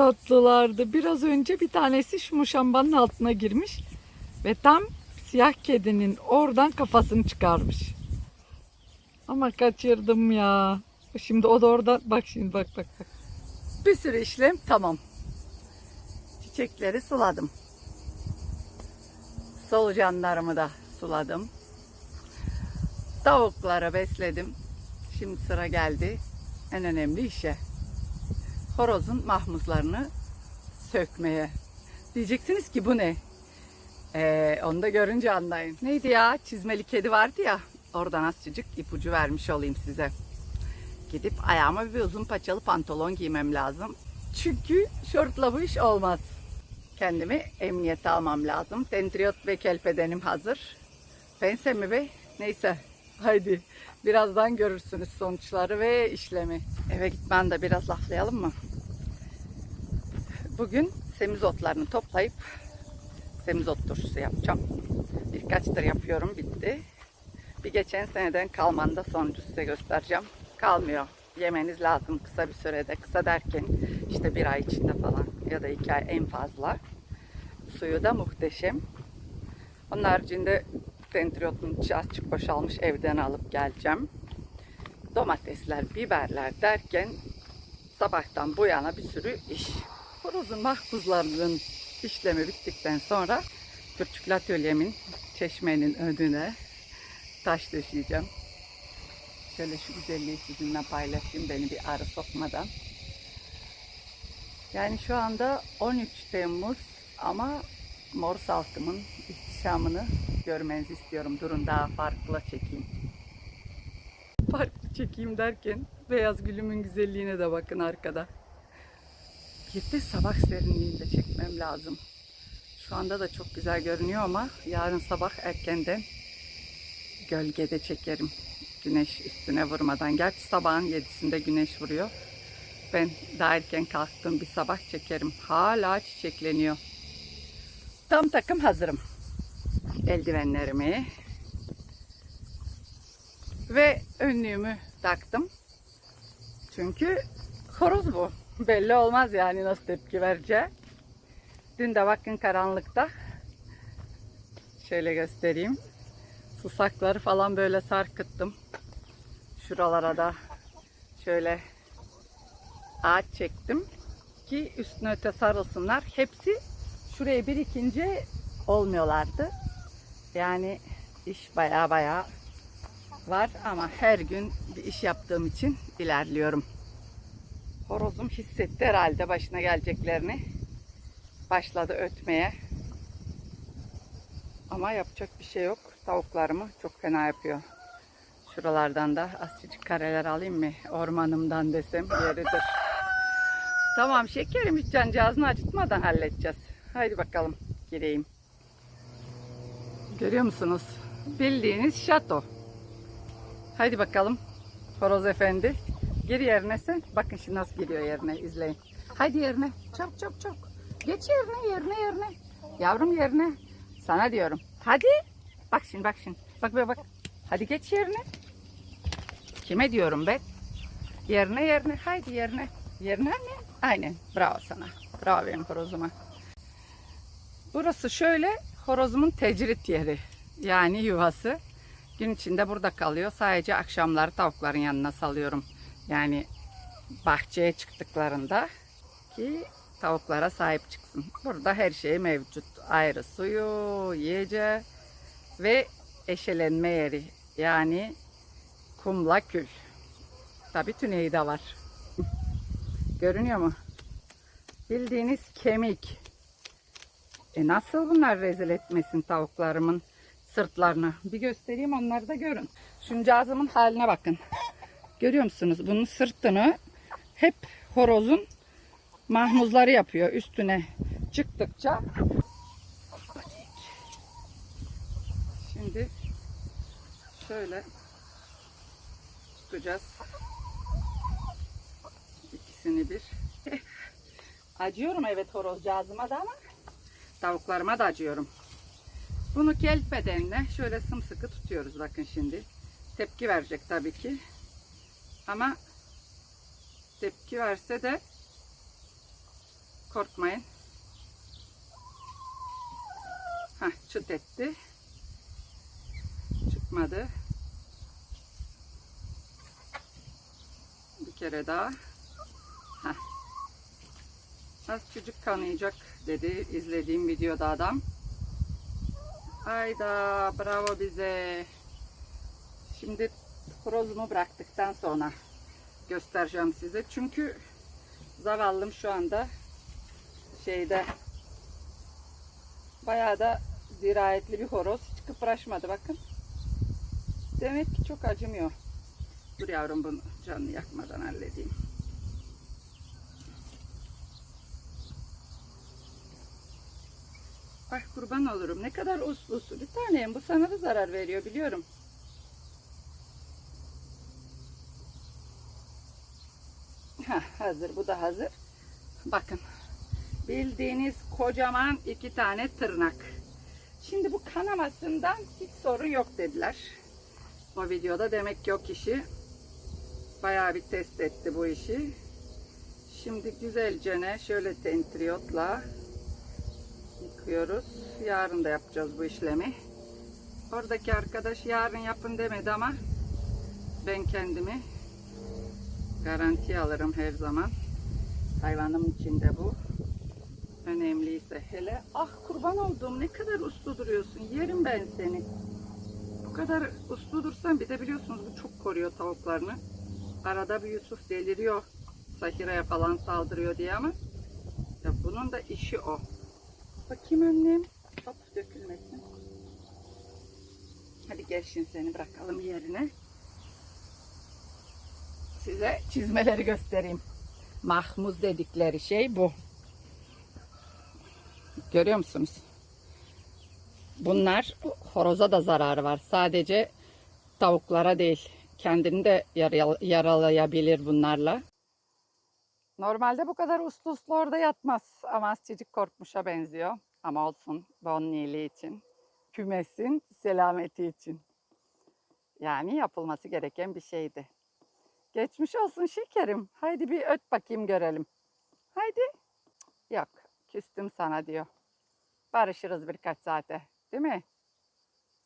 Tatlılardı. Biraz önce bir tanesi şu muşambanın altına girmiş. Ve tam siyah kedinin oradan kafasını çıkarmış. Ama kaçırdım ya. Şimdi o da orada bak şimdi bak bak bak. Bir sürü işlem tamam. Çiçekleri suladım. Solucanlarımı da suladım. Tavuklara besledim. Şimdi sıra geldi en önemli işe. Horozun mahmuzlarını sökmeye. Diyeceksiniz ki bu ne? Ee, onu da görünce anlayın. Neydi ya? Çizmeli kedi vardı ya. Oradan azıcık ipucu vermiş olayım size. Gidip ayağıma bir uzun paçalı pantolon giymem lazım. Çünkü şortla bu iş olmaz. Kendimi emniyete almam lazım. Dendriyot ve kelpedenim hazır. Pense mi be? Neyse. Haydi. Birazdan görürsünüz sonuçları ve işlemi. Eve gitmen de biraz laflayalım mı? Bugün semizotlarını toplayıp semizot turşusu yapacağım. Birkaçtır yapıyorum bitti. Bir geçen seneden kalmanda sonucu size göstereceğim. Kalmıyor. Yemeniz lazım kısa bir sürede. Kısa derken işte bir ay içinde falan ya da iki ay en fazla. Suyu da muhteşem. Onun haricinde dendriyotun içi azıcık boşalmış evden alıp geleceğim. Domatesler, biberler derken sabahtan bu yana bir sürü iş. Horozun mahpuzlarının işlemi bittikten sonra küçük atölyemin çeşmenin önüne taş döşeyeceğim. Şöyle şu güzelliği sizinle paylaşayım beni bir arı sokmadan. Yani şu anda 13 Temmuz ama mor salkımın ihtişamını görmenizi istiyorum. Durun daha farklı çekeyim. Farklı çekeyim derken beyaz gülümün güzelliğine de bakın arkada. De sabah serinliğinde çekmem lazım. Şu anda da çok güzel görünüyor ama yarın sabah erkenden gölgede çekerim. Güneş üstüne vurmadan. Gerçi sabahın 7'sinde güneş vuruyor. Ben daha erken kalktım bir sabah çekerim. Hala çiçekleniyor. Tam takım hazırım. Eldivenlerimi ve önlüğümü taktım. Çünkü horoz bu. Belli olmaz yani nasıl tepki vereceği. Dün de bakın karanlıkta şöyle göstereyim. Susakları falan böyle sarkıttım. Şuralara da şöyle ağaç çektim ki üstüne öte sarılsınlar. Hepsi şuraya birikince olmuyorlardı. Yani iş baya baya var ama her gün bir iş yaptığım için ilerliyorum. Horozum hissetti herhalde başına geleceklerini. Başladı ötmeye. Ama yapacak bir şey yok. Tavuklarımı çok fena yapıyor. Şuralardan da azıcık kareler alayım mı? Ormanımdan desem yeridir. Tamam şekerim hiç cancağızını acıtmadan halledeceğiz. Haydi bakalım gireyim. Görüyor musunuz? Bildiğiniz şato. Haydi bakalım. Horoz efendi. Gir yerine sen. Bakın şimdi nasıl giriyor yerine izleyin. Haydi yerine. Çabuk çabuk çabuk. Geç yerine yerine yerine. Yavrum yerine. Sana diyorum. Hadi. Bak şimdi bak şimdi. Bak be bak. Hadi geç yerine. Kime diyorum ben? Yerine yerine. Haydi yerine. Yerine anne. Aynen. Bravo sana. Bravo benim horozuma. Burası şöyle horozumun tecrit yeri. Yani yuvası. Gün içinde burada kalıyor. Sadece akşamları tavukların yanına salıyorum. Yani bahçeye çıktıklarında ki tavuklara sahip çıksın. Burada her şey mevcut. Ayrı suyu, yiyeceği ve eşelenme yeri. Yani kumla kül. Tabi tüneyi de var. Görünüyor mu? Bildiğiniz kemik. E nasıl bunlar rezil etmesin tavuklarımın sırtlarını? Bir göstereyim onları da görün. Şuncağızımın haline bakın. Görüyor musunuz? Bunun sırtını hep horozun mahmuzları yapıyor üstüne çıktıkça. Şimdi şöyle tutacağız. İkisini bir. Acıyorum evet horozcağızıma da ama tavuklarıma da acıyorum. Bunu kelpedenle şöyle sımsıkı tutuyoruz bakın şimdi. Tepki verecek tabii ki. Ama tepki verse de Korkmayın. Hah çıt etti. Çıkmadı. Bir kere daha. Hah. Az çocuk kanayacak dedi izlediğim videoda adam. Ayda bravo bize. Şimdi horozumu bıraktıktan sonra göstereceğim size. Çünkü zavallım şu anda şeyde bayağı da dirayetli bir horoz. Hiç kıpraşmadı bakın. Demek ki çok acımıyor. Dur yavrum bunu canını yakmadan halledeyim. Ay kurban olurum. Ne kadar uslu uslu. Bir tanem bu sana da zarar veriyor biliyorum. Heh, hazır. Bu da hazır. Bakın. Bildiğiniz kocaman iki tane tırnak. Şimdi bu kanamasından hiç sorun yok dediler. O videoda demek ki o kişi bayağı bir test etti bu işi. Şimdi güzelce ne şöyle tentriyotla yıkıyoruz. Yarın da yapacağız bu işlemi. Oradaki arkadaş yarın yapın demedi ama ben kendimi garantiye alırım her zaman. Hayvanım için de bu. Önemliyse hele. Ah kurban olduğum ne kadar uslu duruyorsun. Yerim ben seni. Bu kadar uslu dursan bir de biliyorsunuz bu çok koruyor tavuklarını. Arada bir Yusuf deliriyor. Sahira'ya falan saldırıyor diye ama ya bunun da işi o. Bakayım annem. Hop dökülmesin. Hadi gel seni bırakalım yerine. Size çizmeleri göstereyim. Mahmuz dedikleri şey bu. Görüyor musunuz? Bunlar horoza da zararı var. Sadece tavuklara değil. Kendini de yaral- yaralayabilir bunlarla. Normalde bu kadar uslu uslu orada yatmaz. Ama azıcık korkmuşa benziyor. Ama olsun. Onun iyiliği için. Kümesin selameti için. Yani yapılması gereken bir şeydi. Geçmiş olsun şekerim. Haydi bir öt bakayım görelim. Haydi. Yok. Küstüm sana diyor. Barışırız birkaç saate. Değil mi?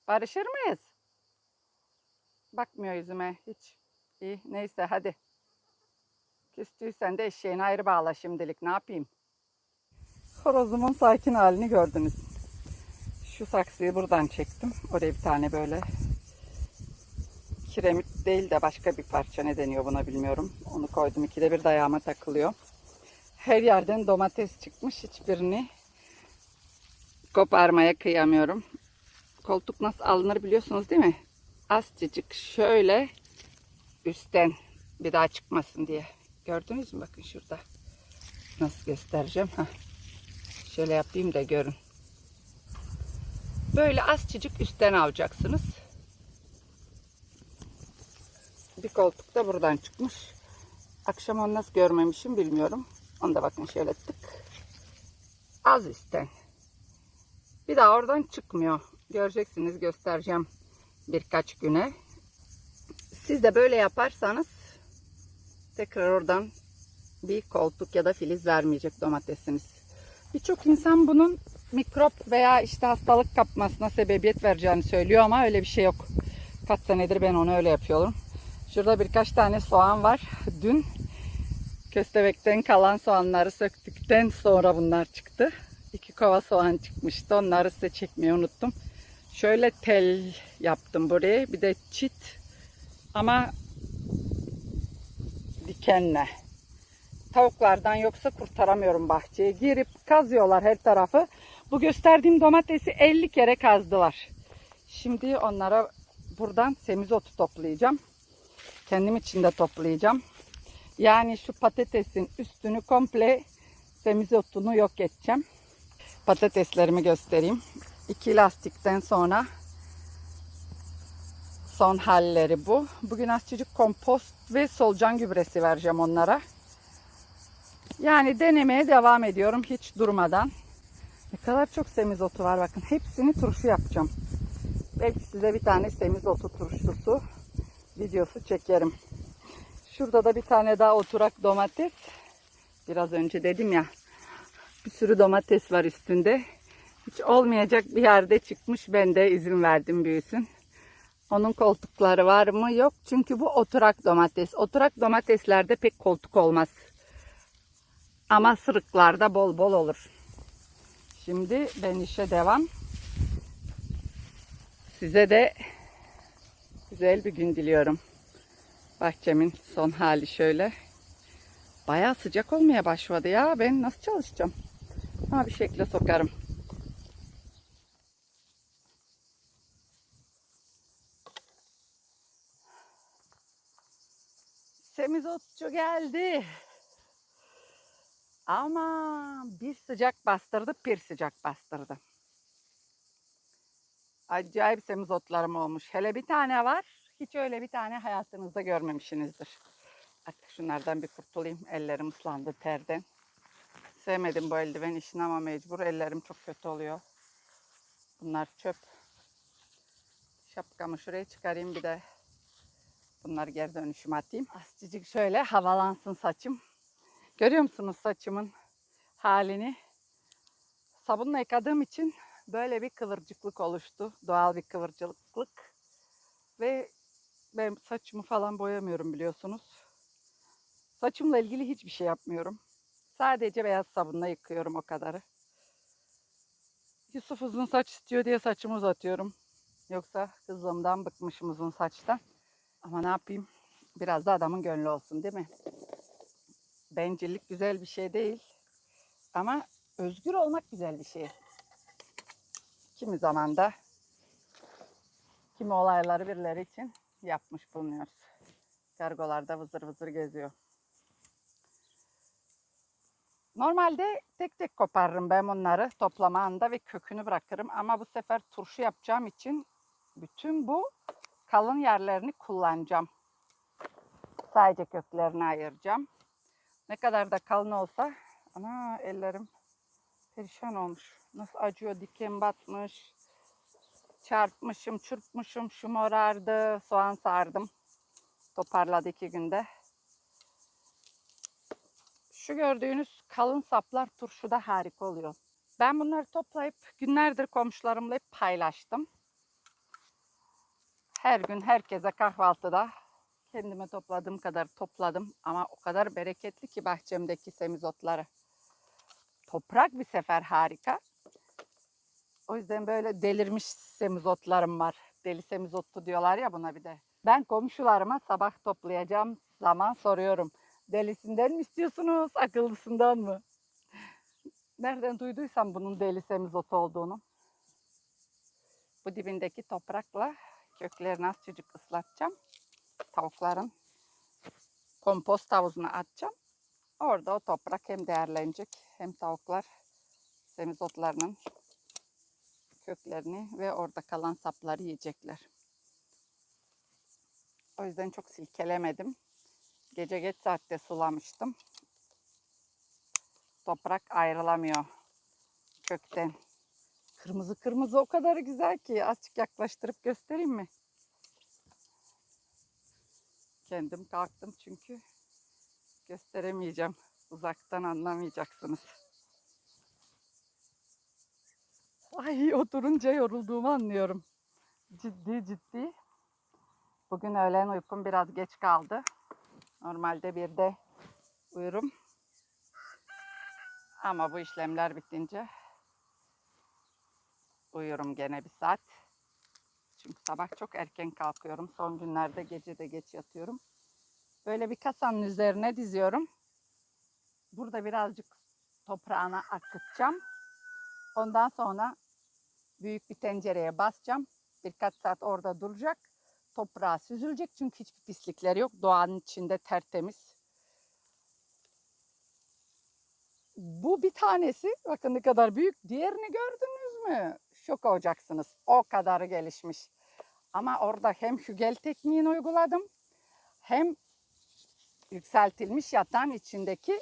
Barışır mıyız? Bakmıyor yüzüme hiç. İyi neyse hadi. Küstüysen de eşeğini ayrı bağla şimdilik ne yapayım? Horozumun sakin halini gördünüz. Şu saksıyı buradan çektim. Oraya bir tane böyle kiremit değil de başka bir parça ne deniyor buna bilmiyorum. Onu koydum. İkide bir dayağıma takılıyor. Her yerden domates çıkmış. Hiçbirini koparmaya kıyamıyorum. Koltuk nasıl alınır biliyorsunuz değil mi? Azıcık şöyle üstten bir daha çıkmasın diye. Gördünüz mü? Bakın şurada. Nasıl göstereceğim? Heh. Şöyle yapayım da görün. Böyle azıcık üstten alacaksınız. Bir koltuk da buradan çıkmış. Akşam onu nasıl görmemişim bilmiyorum. Onu da bakın şöyle tık. Az üstten. Bir daha oradan çıkmıyor. Göreceksiniz göstereceğim birkaç güne. Siz de böyle yaparsanız tekrar oradan bir koltuk ya da filiz vermeyecek domatesiniz. Birçok insan bunun mikrop veya işte hastalık kapmasına sebebiyet vereceğini söylüyor ama öyle bir şey yok. Kaç senedir ben onu öyle yapıyorum. Şurada birkaç tane soğan var. Dün köstebekten kalan soğanları söktükten sonra bunlar çıktı. İki kova soğan çıkmıştı. Onları size çekmeyi unuttum. Şöyle tel yaptım buraya. Bir de çit. Ama dikenle. Tavuklardan yoksa kurtaramıyorum bahçeye. Girip kazıyorlar her tarafı. Bu gösterdiğim domatesi 50 kere kazdılar. Şimdi onlara buradan semizotu toplayacağım. Kendim için de toplayacağım. Yani şu patatesin üstünü komple semizotunu yok edeceğim. Patateslerimi göstereyim. İki lastikten sonra son halleri bu. Bugün azıcık kompost ve solucan gübresi vereceğim onlara. Yani denemeye devam ediyorum hiç durmadan. Ne kadar çok semizotu var bakın. Hepsini turşu yapacağım. Belki size bir tane semizotu turşusu videosu çekerim. Şurada da bir tane daha oturak domates. Biraz önce dedim ya Bir sürü domates var üstünde. Hiç olmayacak bir yerde çıkmış. Ben de izin verdim büyüsün. Onun koltukları var mı? Yok. Çünkü bu oturak domates. Oturak domateslerde pek koltuk olmaz. Ama sırıklarda bol bol olur. Şimdi ben işe devam. Size de güzel bir gün diliyorum. Bahçemin son hali şöyle. Bayağı sıcak olmaya başladı ya. Ben nasıl çalışacağım? Ha bir şekilde sokarım. Semizotçu geldi. Ama bir sıcak bastırdı, bir sıcak bastırdı. Acayip semizotlarım olmuş. Hele bir tane var. Hiç öyle bir tane hayatınızda görmemişsinizdir. Artık şunlardan bir kurtulayım. Ellerim ıslandı terden. Sevmedim bu eldiven işini ama mecbur. Ellerim çok kötü oluyor. Bunlar çöp. Şapkamı şuraya çıkarayım bir de bunları geri dönüşüme atayım. Azıcık şöyle havalansın saçım. Görüyor musunuz saçımın halini? Sabunla yıkadığım için böyle bir kıvırcıklık oluştu. Doğal bir kıvırcıklık. Ve ben saçımı falan boyamıyorum biliyorsunuz. Saçımla ilgili hiçbir şey yapmıyorum. Sadece beyaz sabunla yıkıyorum o kadarı. Yusuf uzun saç istiyor diye saçımı uzatıyorum. Yoksa kızlığımdan bıkmışım uzun saçtan. Ama ne yapayım? Biraz da adamın gönlü olsun değil mi? Bencillik güzel bir şey değil. Ama özgür olmak güzel bir şey. Kimi zaman da kimi olayları birileri için yapmış bulunuyoruz. Kargolarda vızır vızır geziyor. Normalde tek tek koparırım ben onları toplama anda ve kökünü bırakırım. Ama bu sefer turşu yapacağım için bütün bu kalın yerlerini kullanacağım. Sadece köklerini ayıracağım. Ne kadar da kalın olsa ana ellerim perişan olmuş. Nasıl acıyor diken batmış. Çarpmışım, çırpmışım, şu morardı. Soğan sardım. Toparladı iki günde. Şu gördüğünüz kalın saplar turşuda harika oluyor. Ben bunları toplayıp günlerdir komşularımla hep paylaştım. Her gün herkese kahvaltıda kendime topladığım kadar topladım. Ama o kadar bereketli ki bahçemdeki semizotları. Toprak bir sefer harika. O yüzden böyle delirmiş semizotlarım var. Deli semizotu diyorlar ya buna bir de. Ben komşularıma sabah toplayacağım zaman soruyorum. Delisinden mi istiyorsunuz, akıllısından mı? Nereden duyduysam bunun deli semizotu olduğunu. Bu dibindeki toprakla köklerini azıcık ıslatacağım. Tavukların kompost havuzuna atacağım. Orada o toprak hem değerlenecek hem tavuklar semizotlarının köklerini ve orada kalan sapları yiyecekler. O yüzden çok silkelemedim. Gece geç saatte sulamıştım. Toprak ayrılamıyor kökten. Kırmızı kırmızı o kadar güzel ki azıcık yaklaştırıp göstereyim mi? Kendim kalktım çünkü gösteremeyeceğim. Uzaktan anlamayacaksınız. Ay oturunca yorulduğumu anlıyorum. Ciddi ciddi. Bugün öğlen uykum biraz geç kaldı. Normalde bir de uyurum. Ama bu işlemler bitince uyuyorum gene bir saat. Çünkü sabah çok erken kalkıyorum. Son günlerde gece de geç yatıyorum. Böyle bir kasanın üzerine diziyorum. Burada birazcık toprağına akıtacağım. Ondan sonra büyük bir tencereye basacağım. Birkaç saat orada duracak. Toprağa süzülecek çünkü hiçbir pislikleri yok. Doğanın içinde tertemiz. Bu bir tanesi. Bakın ne kadar büyük. Diğerini gördünüz mü? Şok olacaksınız. O kadar gelişmiş. Ama orada hem hügel tekniğini uyguladım. Hem yükseltilmiş yatağın içindeki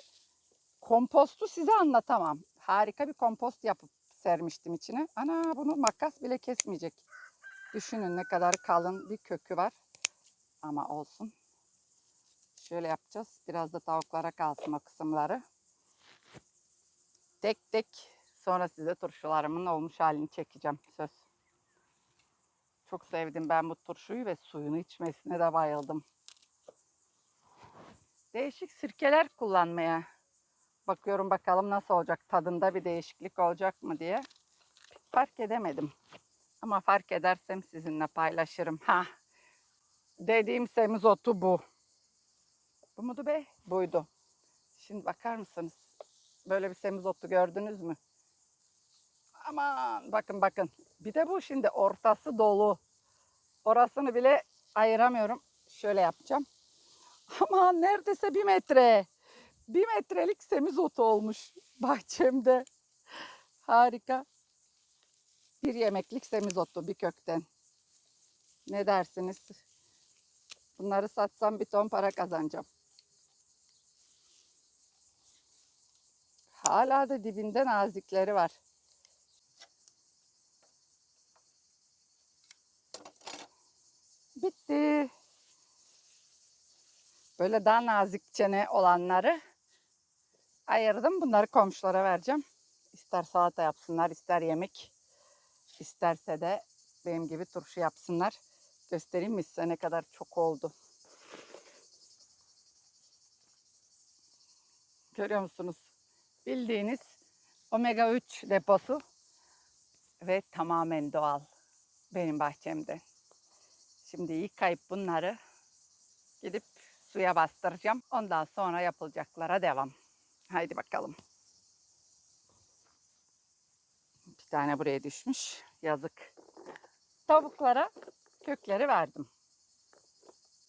kompostu size anlatamam. Harika bir kompost yapıp sermiştim içine. Ana bunu makas bile kesmeyecek. Düşünün ne kadar kalın bir kökü var. Ama olsun. Şöyle yapacağız. Biraz da tavuklara kalsın o kısımları. tek tek sonra size turşularımın olmuş halini çekeceğim söz. Çok sevdim ben bu turşuyu ve suyunu içmesine de bayıldım. Değişik sirkeler kullanmaya bakıyorum bakalım nasıl olacak tadında bir değişiklik olacak mı diye. Fark edemedim. Ama fark edersem sizinle paylaşırım. Ha. Dediğim semizotu bu. Bu mudu be? Buydu. Şimdi bakar mısınız? Böyle bir semizotu gördünüz mü? Aman bakın bakın. Bir de bu şimdi ortası dolu. Orasını bile ayıramıyorum. Şöyle yapacağım. Ama neredeyse bir metre. Bir metrelik semizotu olmuş bahçemde. Harika. Bir yemeklik semizotu bir kökten. Ne dersiniz? Bunları satsam bir ton para kazanacağım. Hala da dibinde nazikleri var. Bitti. Böyle daha nazik çene olanları ayırdım. Bunları komşulara vereceğim. İster salata yapsınlar, ister yemek, isterse de benim gibi turşu yapsınlar. Göstereyim mi size ne kadar çok oldu. Görüyor musunuz? Bildiğiniz omega 3 deposu ve tamamen doğal benim bahçemde. Şimdi yıkayıp bunları gidip suya bastıracağım. Ondan sonra yapılacaklara devam. Haydi bakalım. Bir tane buraya düşmüş. Yazık. Tavuklara kökleri verdim.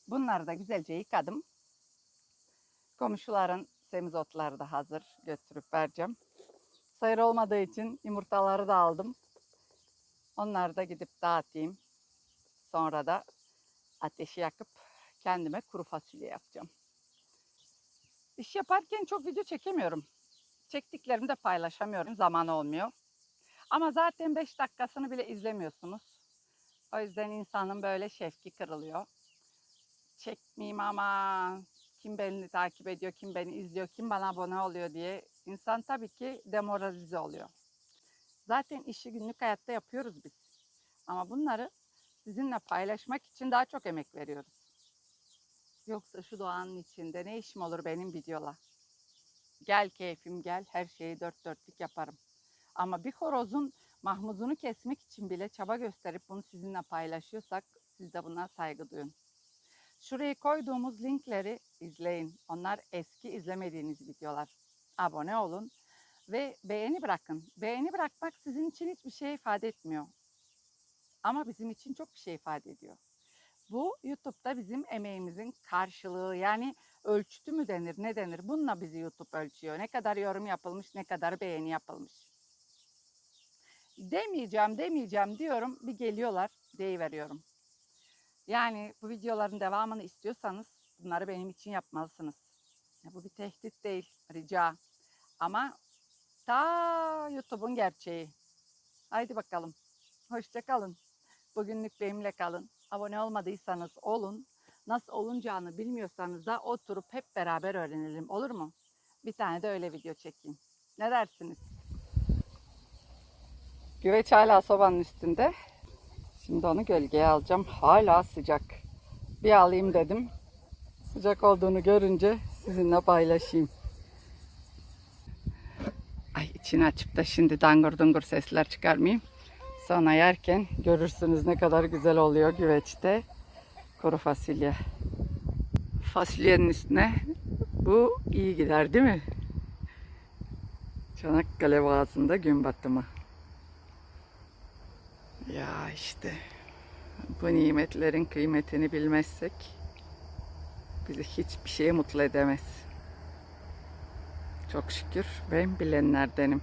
Bunları da güzelce yıkadım. Komşuların semizotları da hazır. Götürüp vereceğim. Sayır olmadığı için yumurtaları da aldım. Onları da gidip dağıtayım. Sonra da ateşi yakıp kendime kuru fasulye yapacağım. İş yaparken çok video çekemiyorum. Çektiklerimi de paylaşamıyorum. Zaman olmuyor. Ama zaten 5 dakikasını bile izlemiyorsunuz. O yüzden insanın böyle şefki kırılıyor. Çekmeyeyim ama kim beni takip ediyor, kim beni izliyor, kim bana abone oluyor diye insan tabii ki demoralize oluyor. Zaten işi günlük hayatta yapıyoruz biz. Ama bunları sizinle paylaşmak için daha çok emek veriyoruz. Yoksa şu doğanın içinde ne işim olur benim videola? Gel keyfim gel, her şeyi dört dörtlük yaparım. Ama bir horozun mahmuzunu kesmek için bile çaba gösterip bunu sizinle paylaşıyorsak siz de buna saygı duyun. Şuraya koyduğumuz linkleri izleyin. Onlar eski izlemediğiniz videolar. Abone olun ve beğeni bırakın. Beğeni bırakmak sizin için hiçbir şey ifade etmiyor. Ama bizim için çok bir şey ifade ediyor. Bu YouTube'da bizim emeğimizin karşılığı yani ölçütü mü denir ne denir bununla bizi YouTube ölçüyor. Ne kadar yorum yapılmış ne kadar beğeni yapılmış. Demeyeceğim demeyeceğim diyorum bir geliyorlar deyiveriyorum. Yani bu videoların devamını istiyorsanız bunları benim için yapmalısınız. Ya bu bir tehdit değil rica. Ama ta YouTube'un gerçeği. Haydi bakalım. Hoşça kalın. Bugünlük benimle kalın. Abone olmadıysanız olun. Nasıl olunacağını bilmiyorsanız da oturup hep beraber öğrenelim. Olur mu? Bir tane de öyle video çekeyim. Ne dersiniz? Güveç hala sobanın üstünde. Şimdi onu gölgeye alacağım. Hala sıcak. Bir alayım dedim. Sıcak olduğunu görünce sizinle paylaşayım. Ay içini açıp da şimdi dangur dungur sesler çıkarmayayım. Sonra yerken görürsünüz ne kadar güzel oluyor güveçte. Kuru fasulye. Fasulyenin üstüne bu iyi gider değil mi? Çanakkale Boğazı'nda gün batımı. Ya işte bu nimetlerin kıymetini bilmezsek bizi hiçbir şey mutlu edemez. Çok şükür ben bilenlerdenim.